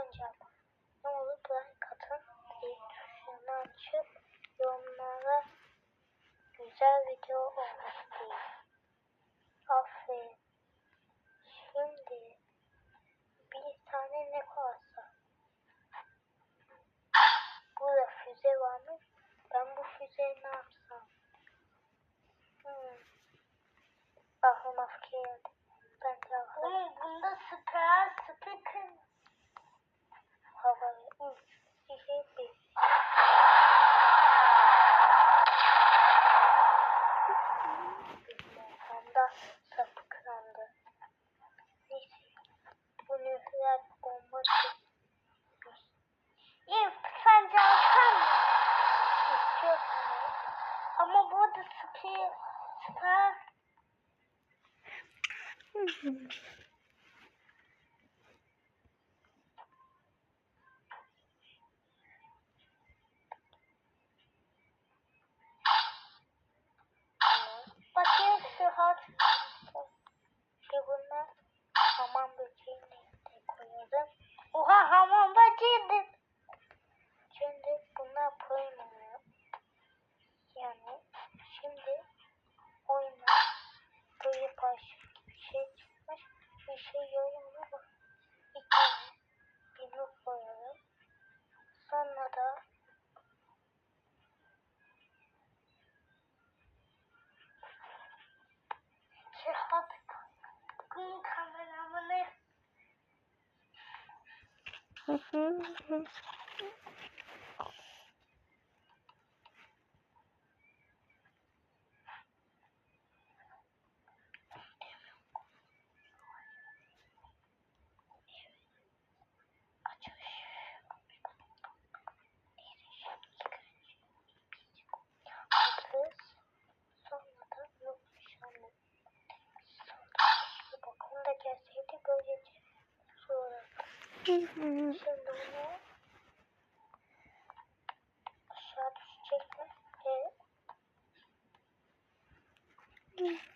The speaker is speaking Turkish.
ama ne olur like atın. Zil tuşunu açıp yorumlara güzel video olmuş diye. Aferin. Şimdi bir tane ne koyarsa. Burada füze varmış. Ben bu füzeyi ne yapsam? Hmm. Aklıma fikir geldi. Ben de Oğlum bunda süper Onda sapıklandı. Neyse. Bu nükleer bomba. İyi sence alsam mı? İstiyorsanız Ama burada süper süper. Bakayım sıhhat. Şey bunlar hamam böceğini koyalım. Oha hamam böceğiydi. Şimdi bunlar koymuyor. Yani şimdi oyuna böyle başka bir şey çıkmış. Bir şey yorumuna bak. Bir tane bir not koyalım. Sonra da Sıhhat. Bugün kameramanı. Açmış. Kız sonra Aşağı düşecek mi? Evet.